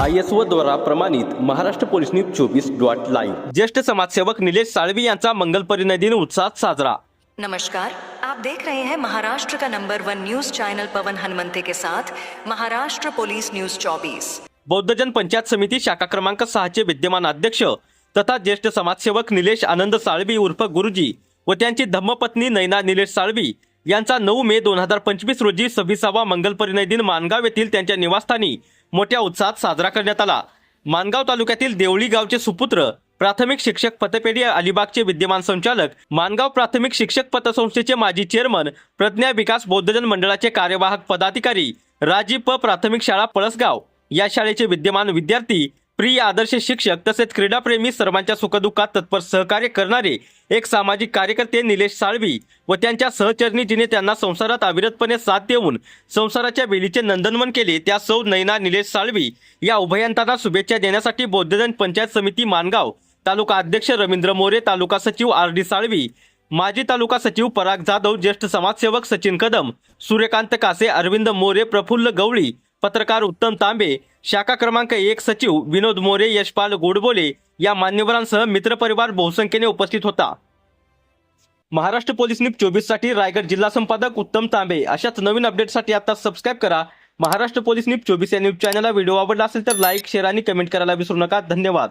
I S O द्वारा प्रमाणित Maharashtra police news चोवीस डॉट लाईव्ह. ज्येष्ठ समाजसेवक निलेश साळवी यांचा मंगल परिणय दिन उत्साहात साजरा. नमस्कार. आप देख रहे हैं महाराष्ट्र का number one news channel Pawan Hanumante के साथ महाराष्ट्र पुलिस न्यूज 24 बौद्धजन पंचायत समिती शाखा क्रमांक सहाचे विद्यमान अध्यक्ष तथा ज्येष्ठ समाजसेवक निलेश आनंद साळवी उर्फ गुरुजी व त्यांची धम्मपत्नी नैना निलेश साळवी यांचा नऊ मे दोन हजार पंचवीस रोजी सव्वीसावा मंगल परिणय दिन मानगाव येथील त्यांच्या निवासस्थानी मोठ्या उत्साहात साजरा करण्यात आला. मानगाव तालुक्यातील देवळी गावचे सुपुत्र प्राथमिक शिक्षक पतपेढी अलिबागचे विद्यमान संचालक मानगाव प्राथमिक शिक्षक पतसंस्थेचे माजी चेअरमन प्रज्ञा विकास बौद्धजन मंडळाचे कार्यवाहक पदाधिकारी राजीव प प्राथमिक शाळा पळसगाव. या शाळेचे विद्यमान विद्यार्थी प्रिय आदर्श शिक्षक तसेच क्रीडाप्रेमी सर्वांच्या सुखदुःखात तत्पर सहकार्य करणारे एक सामाजिक कार्यकर्ते निलेश साळवी व त्यांच्या सहचरणी जिने त्यांना संसारात अविरतपणे साथ देऊन संसाराच्या वेलीचे नंदनवन केले त्या सौ नैना निलेश साळवी या उभयंतांना शुभेच्छा देण्यासाठी बौद्धजन पंचायत समिती मानगाव तालुका अध्यक्ष रवींद्र मोरे तालुका सचिव आर डी साळवी माजी तालुका सचिव पराग जाधव ज्येष्ठ समाजसेवक सचिन कदम सूर्यकांत कासे अरविंद मोरे प्रफुल्ल गवळी पत्रकार उत्तम तांबे शाखा क्रमांक एक सचिव विनोद मोरे यशपाल गोडबोले या मान्यवरांसह मित्रपरिवार बहुसंख्येने उपस्थित होता. महाराष्ट्र पोलीस न्यूज चोवीससाठी रायगड जिल्हा संपादक उत्तम तांबे. अशाच नवीन अपडेटसाठी आता सबस्क्राईब करा. महाराष्ट्र पोलीस न्यूज चोवीस या न्यूज चॅनलला व्हिडिओ आवडला असेल तर लाईक शेअर आणि कमेंट करायला विसरू नका. धन्यवाद.